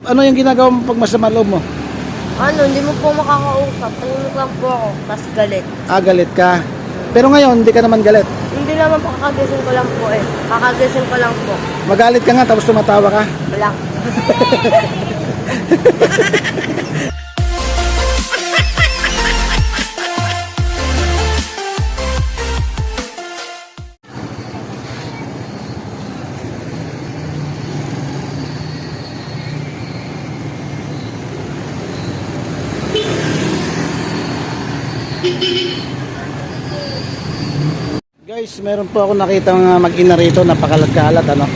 Ano yung ginagawa mo pag masama loob mo? Ano, hindi mo po makakausap. Tahimik lang po ako. Tapos galit. Ah, galit ka. Pero ngayon, hindi ka naman galit. Hindi naman po kakagising ko lang po eh. Kakagising ko lang po. Magalit ka nga, tapos tumatawa ka. Wala. Guys, meron po ako nakita mga mag-ina rito, napakalat-kalat, ano.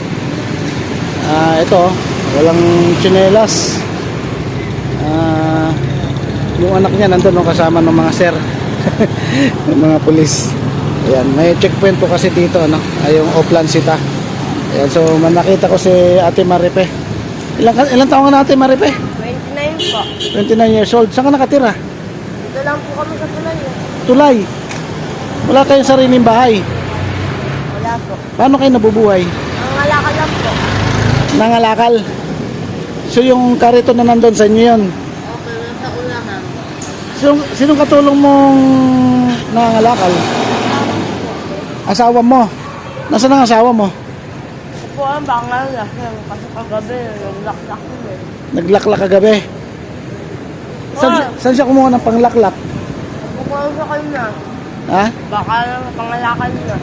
Ah, ito, walang tsinelas. Ah, yung anak niya nandun no, kasama ng mga sir. ng mga pulis. Ayan, may checkpoint po kasi dito, ano, ay yung Oplan Sita. Ayan, so man nakita ko si Ate Maripe. Ilang, ilang taon na Ate Maripe? 29 po. 29 years old. Saan ka nakatira? Dito lang po kami sa tulay. Tulay. Wala kayong sariling bahay. Wala po. Paano kayo nabubuhay? Ang alakal lang po. Nangalakal. So yung karito na nandun sa inyo yun. Okay, nasa ulahan. Sino, sinong katulong mong nangangalakal? Asawa mo. Nasaan ang asawa mo? Ito po ang bangal na. Kasi kagabi, yung laklak ko eh. Naglaklak kagabi. Saan, saan siya kumuha ng panglaklak? Bukal sa kanya. Ha? Baka pangalakal na.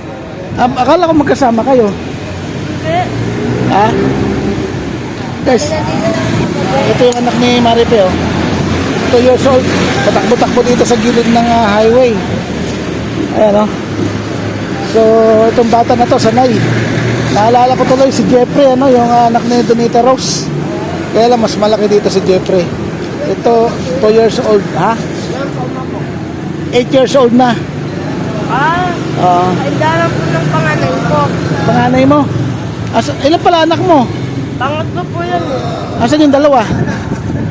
Ah, akala ko magkasama kayo. Hindi. Ha? Guys, ito yung anak ni Maripe oh. 2 years old. Patakbo-takbo dito sa gilid ng ah, highway. Ayan oh. So, itong bata na to, sanay. Naalala ko tuloy si Jeffrey, ano, yung ah, anak ni Donita Rose. Kaya lang, mas malaki dito si Jeffrey. Ito, 2 years old. Ha? Yan po ma po. 8 years old na. Ah, Ah, kaindaran po ng panganay ko. panganay mo. Asa, ilan pala anak mo? Pangatlo po yan eh. Asan yung dalawa?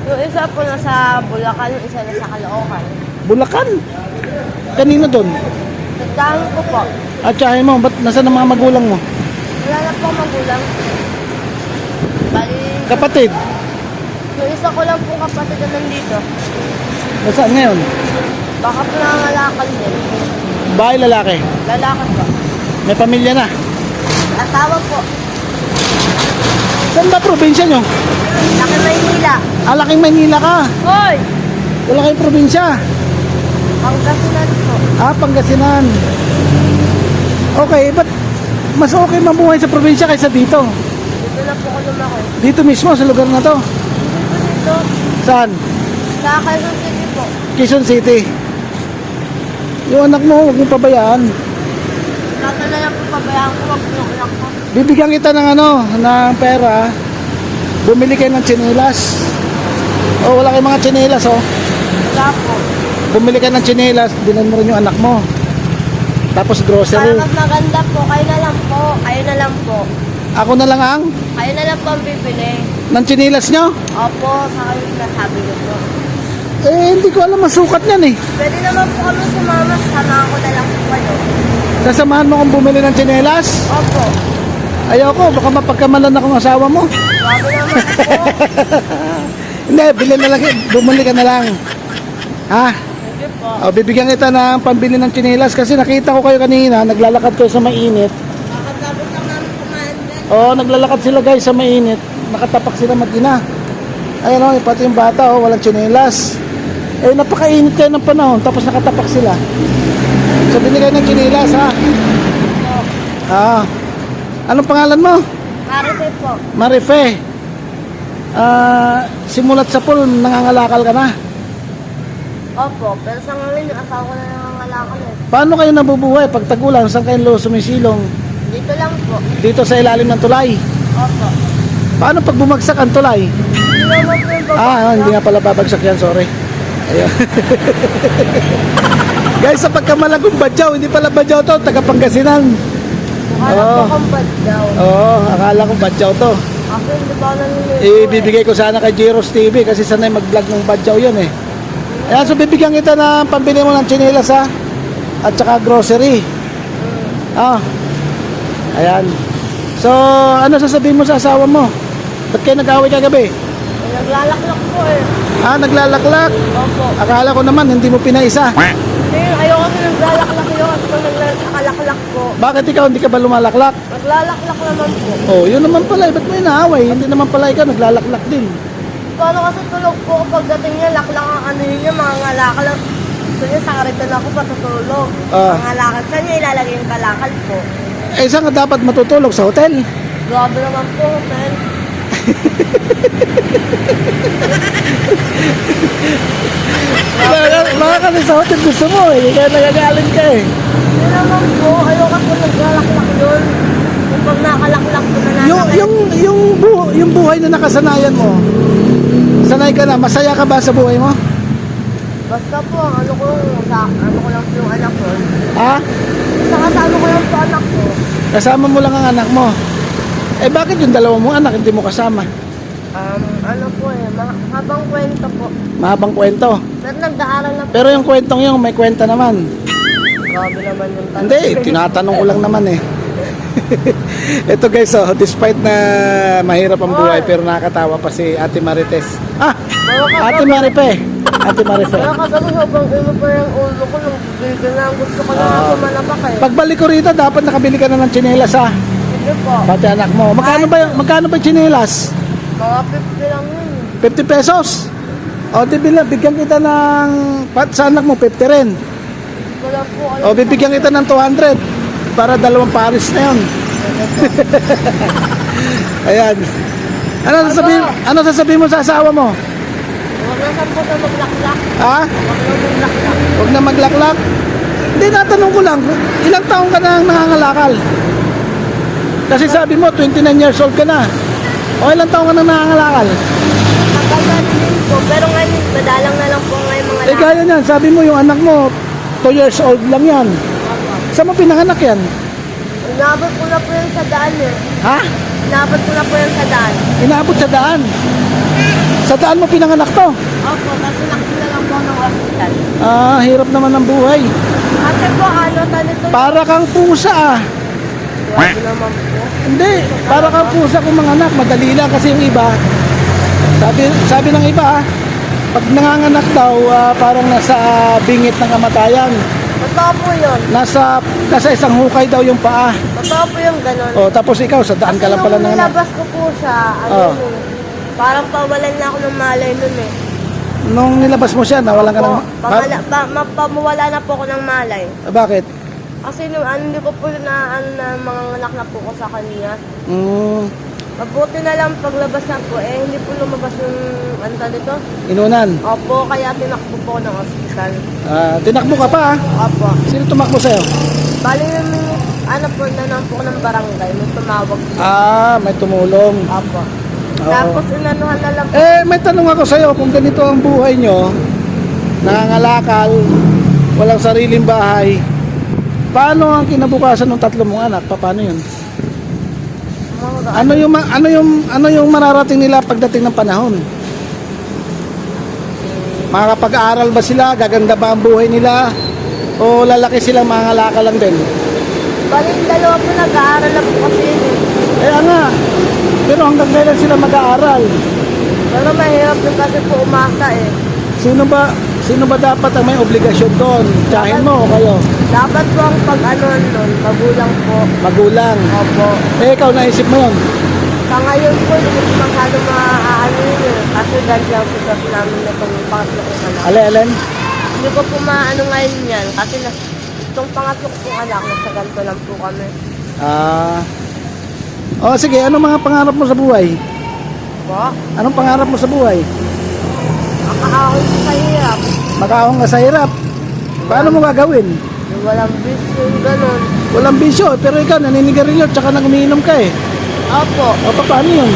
Yung isa po nasa Bulacan, yung isa nasa Caloocan. Bulacan. Kanino doon? Tagdahan ko po. At tsahin mo, ba't nasa ang mga magulang mo? Wala na po magulang. Bali, Kapatid, yung isa ko lang po kapatid na nandito. nasaan ngayon? Baka po nangangalakal din. Bahay lalaki. Lalakad po. May pamilya na. Asawa po. Saan ba probinsya nyo? Laki Maynila. Ah, laking Maynila ka. Hoy! Wala kayong probinsya. Pangasinan po. Ah, Pangasinan. Okay, ba't mas okay mabuhay sa probinsya kaysa dito? Dito na po ako lumaki. Dito mismo, sa lugar na to. Dito dito. Saan? Sa Quezon City po. Quezon City. Yung anak mo, huwag mong pabayaan. Tata na lang po pabayaan ko. Wag po lang po. Bibigyan kita ng ano, ng pera. Bumili kayo ng tsinelas. Oh, wala kayong mga tsinelas, oh. Wala po. Bumili ka ng tsinelas, dinan mo rin yung anak mo. Tapos Para grocery. mas maganda po. Kayo na lang po. Kayo na lang po. Ako na lang ang Kayo na lang po ang bibili. ng tsinelas nyo. Opo, sa kayo nasabi niyo po. Eh, hindi ko alam ang sukat niyan eh. Pwede naman po kami sumama. Sama ko na lang po kayo. Sasamahan mo kung bumili ng tsinelas? Opo. Ayoko, baka mapagkamalan akong asawa mo. Grabe naman po. Hindi, bili na lang, bumili ka na lang. Ha? Sige po. O, bibigyan kita ng pambili ng tsinelas kasi nakita ko kayo kanina, naglalakad kayo sa mainit. Kakatapos lang namin kumain din. Oo, naglalakad sila guys sa mainit. Nakatapak sila mag-ina. Ayun o, pati yung bata oh, walang tsinelas. Eh, napakainit kayo ng panahon, tapos nakatapak sila. So, binigay ng tsinelas ha. Ah. Anong pangalan mo? Marite po. Marife. Ah, simulat sa pool, nangangalakal ka na. Opo. Pero sa ngayon, yung asawa ko na nangangalakal eh. Paano kayo nabubuhay pag tagulan? Saan kayo lo sumisilong? Dito lang po. Dito sa ilalim ng tulay. Opo. Paano pag bumagsak ang tulay? Hindi naman po yung baba. Ah, hindi nga pala babagsak yan, sorry. Ayun. Guys, sa pagkamalagong badyaw, hindi pala badyaw to, taga Pangasinan. Akala Oo. po kang bad daw. Oo, akala ko badyaw to. Ako hindi naniligo Ibibigay ko sana kay Giros TV kasi sanay mag-vlog ng badyaw yun eh. Ayan, so bibigyan kita ng pambili mo ng chinelas ha. At saka grocery. Ah. Ayan. So, ano sasabihin mo sa asawa mo? Ba't kayo nag-away kagabi? Naglalaklak po eh. Ah, naglalaklak. Opo. Akala ko naman hindi mo pinaisa. Hindi, ayoko na naglalaklak yun. Ito naglalaklak po. Bakit ikaw hindi ka ba lumalaklak? Naglalaklak naman po. Oh, yun naman pala. eh. Ba't mo inaaway? Hindi naman pala ikaw naglalaklak din. Paano kasi tulog po pagdating niya, laklang ang ano yun niya, mga ngalakal. Gusto niya, sa kariton ako patutulog. Ah. Mga ngalakal. Saan niya ilalagay yung kalakal po? Eh, saan ka dapat matutulog? Sa hotel? Grabe naman po, man. Kasi sa hotel gusto mo eh. Kaya nagagalit ka eh. Hindi naman po, ayoko po naglalaklak yun. Kung pag nakalaklak ko na Yung, yung, yung, bu- yung buhay na nakasanayan mo, sanay ka na, masaya ka ba sa buhay mo? Basta po, ano ko, sa, ano ko lang yung anak ko. Ha? Sa kasama ko lang po anak ko. Kasama mo lang ang anak mo. Eh bakit yung dalawa mong anak hindi mo kasama? Um, ano po eh, ma- habang kwento po. Mahabang kwento. Pero nag-aaral na po. Pero yung kwentong yung may kwenta naman. Grabe naman yung tanong. Hindi, tinatanong ko lang naman eh. Ito guys, oh, despite na mahirap ang buhay pero nakakatawa pa si Ate Marites. Ah, Ate Maripe. Ate Maripe. pero kagabi sobrang imo pa yung ulo ko nung bigil na gusto ko na Ah. ako malabak eh. Pagbalik ko rito, dapat nakabili ka na ng tsinelas ha. Hindi po. Pati anak mo. Magkano ba, magkano ba tsinelas? Mga 50 lang yun. 50 pesos. O, di bila, bigyan kita ng, sa anak mo, 50 rin. Wala po. O, bibigyan kita ng 200 para dalawang paris na yun. Ayan. Ano sasabihin, ano sasabihin mo sa asawa mo? Huwag na saan po sa maglaklak. Ha? Huwag na maglaklak. Huwag na maglaklak. Hindi, natanong ko lang, ilang taong ka na nangangalakal? Kasi sabi mo, 29 years old ka na. O ilang taong ka na nangangalakal? Tagal na din po. Pero ngayon, madalang na lang po ngayon mga Eh gaya niyan, sabi mo yung anak mo, 2 years old lang yan. Saan mo pinanganak yan? Inabot ko na po yan sa daan eh. Ha? Inabot ko na po yan sa daan. Inaabot sa daan. Sa daan mo pinanganak to. Opo, kasi nakita lang po ng hospital. Ah, hirap naman ang buhay. Kasi po, ano, tanito. Para kang pusa ah. Grabe naman po. Hindi, para kang pusa kung mga anak. Madali lang kasi yung iba. Sabi, sabi ng iba ah, pag nanganganak daw, ah, parang nasa bingit ng kamatayan. Totoo po yun. Nasa, nasa isang hukay daw yung paa. Totoo po yung ganun. O, tapos ikaw, sa daan ka lang pala nung nanganak. nilabas ko po siya, ano Oh. parang pawalan na ako ng malay nun eh. Nung nilabas mo siya, nawalan ka ng... Po, pamala, pa, mapamawala na po ako ng malay. Bakit? Kasi nung ano, hindi ko po na, ano, na mga anak na po ko sa kanya. Mm, Mabuti na lang paglabas na po, eh hindi po lumabas yung, ano tawag dito? inunan. Opo, kaya tinakbo po ako ng hospital. Ah, tinakbo ka pa ah. Opo. Sino tumakbo sa'yo? Bali yung, ano po, nanang po ko ng barangay, may tumawag. Ah, may tumulong. Opo. Oo. Tapos inanuhan na lang po. Eh, may tanong ako sa'yo, kung ganito ang buhay nyo, nangangalakal, walang sariling bahay, paano ang kinabukasan ng tatlo mong anak? Pa- Paano yun? Mga Ano yung, ano yung, ano yung mararating nila pagdating ng panahon? Makakapag-aaral ba sila? Gaganda ba ang buhay nila? O lalaki silang mangangalakal lang din? Bali dalawa po nag-aaral na po kasi eh. Eh, nga. Pero hanggang kailan sila mag-aaral? Pero mahirap din kasi po umasa eh. Sino ba, sino ba dapat ang may obligasyon doon? Tsahin mo o kayo? Dapat po ang pag-ano nun, magulang po. Magulang. Opo. Eh, ikaw naisip mo yun? Sa ngayon po, hindi ko masyado maaano yun eh. Kasi dahil lang po kasi namin na itong pangatlo kong anak. Ale, Alen? Hindi ko po maano ngayon yan. Kasi na, itong pangatlo kong anak, nasa ganito lang po kami. Ah. oh, sige. Anong mga pangarap mo sa buhay? Po? Anong pangarap mo sa buhay? Akaahon ko sa hirap. Makaahon ka sa hirap. Paano mo gagawin? Walang bisyo, ganun. Walang bisyo, pero ikaw naninigarilyo tsaka nang umiinom ka eh. Opo. O pa- paano yun?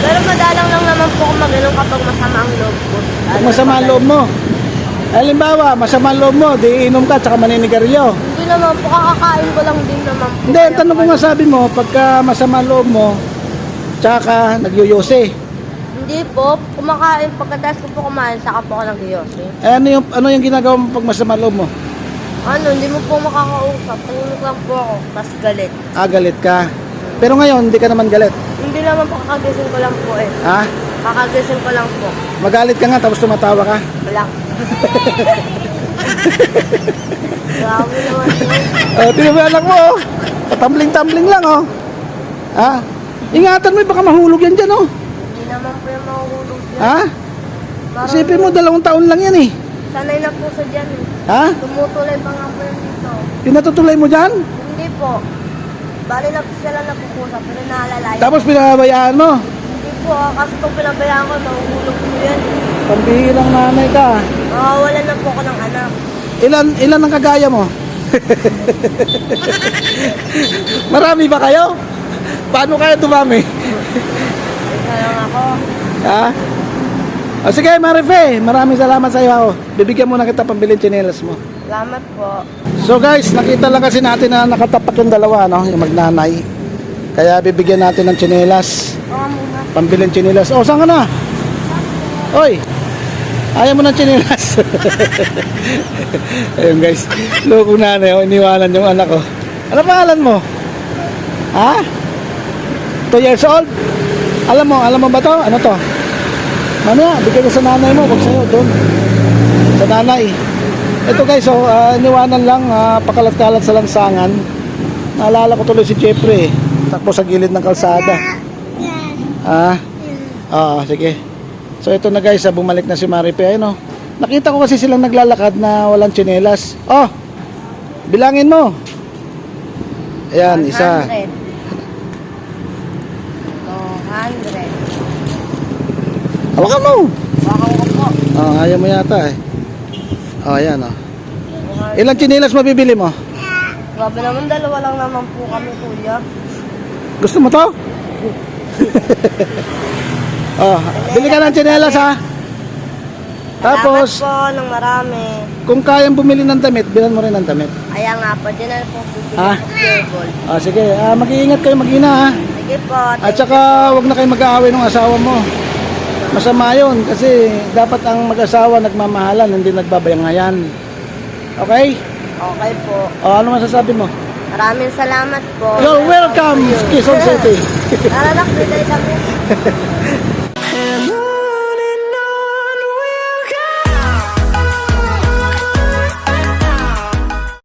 Pero madalang lang naman po ako mag-inom kapag masama ang loob ko. Pag masama ang loob mo. Halimbawa, masama ang loob mo, di iinom ka tsaka maninigarilyo. Hindi naman po, kakakain ko lang din naman po. Hindi, ang tanong ko nga sabi mo, pagka masama ang loob mo, tsaka nagyoyose. Hindi po, kumakain, pagkatapos ko po kumain, saka po ako nag-iyosi. Eh, ano yung, ano yung ginagawa mo pag masama loob mo? Ano, hindi mo po makakausap. Tahimik lang po ako, tas galit. Ah, galit ka. Pero ngayon, hindi ka naman galit. Hindi naman po kakagising ko lang po eh. Ha? Kakagising ko lang po. Magalit ka nga tapos tumatawa ka. Wala. Grabe naman yun. Oh, mo yung anak mo, oh. Tumbling-tumbling lang, oh. Ha? Ingatan mo, eh, baka mahulog yan dyan, oh. Hindi naman po yung mahuhulog dyan. Ha? Parang Isipin mo, dalawang taon lang yan, eh. Sanay na po sa dyan. eh. Ha? Tumutuloy pa nga po yung dito. Pinatutulay mo dyan? Hindi po. Bali na po sila napupusa pero naalalay. Tapos pinabayaan mo. Hindi po, ah, kasi pag pinabayaan ko, mahuhulog po yan. Pambihirang nanay ka. Makawalan na po ako ng anak. Ilan, ilan ang kagaya mo? Marami ba kayo? Paano kayo dumami? Isa lang ako. Ha? O sige, Marife, maraming salamat sa iyo. Bibigyan mo na kita pambilin tsinelas mo. Salamat po. So guys, nakita lang kasi natin na nakatapak yung dalawa, no? Yung magnanay. Kaya bibigyan natin ng muna. Pambilin tsinelas. Oh, saan ka na? Oy! Ayaw mo ng tsinelas. Ayun guys, loko nanay, oh, iniwanan yung anak ko. Ano pangalan mo? Ha? 2 years old? Alam mo, alam mo ba to? Ano to? Mamaya, bigyan ko sa nanay mo, wag sa'yo, doon. Sa nanay. Ito guys, so, ah, iniwanan lang, ah, pakalat-kalat sa lansangan. Naalala ko tuloy si Jeffrey, eh. takbo sa gilid ng kalsada. Ah, Oo, sige. So ito na guys, ah, bumalik na si Maripe. Ayun oh. Nakita ko kasi silang naglalakad na walang tsinelas. Oh! Bilangin mo. Ayan, isa. 100. 200. Hawakan mo. Ko po. Oh, ayaw mo yata eh. Oh, ayan oh. 200. Ilang tsinelas mabibili mo? Grabe naman, dalawa lang naman po kami, kuya. Gusto mo to? oh, bili ka ng tsinelas ha. Tapos, Salamat po ng marami. kung kayang bumili ng damit, bilan mo rin ng damit. Ayan nga po, dyan na po bibigyan Ah? Ah, sige, ah, mag-iingat kayo mag-ina ha. Sige po. At saka wag na kayo mag-aaway ng asawa mo. Masama yun kasi dapat ang mag-asawa nagmamahalan, hindi nagbabayangayan. Okay? Okay po. O ano masasabi mo? Maraming salamat po. You're welcome, Quezon City. Naranak, biday kami.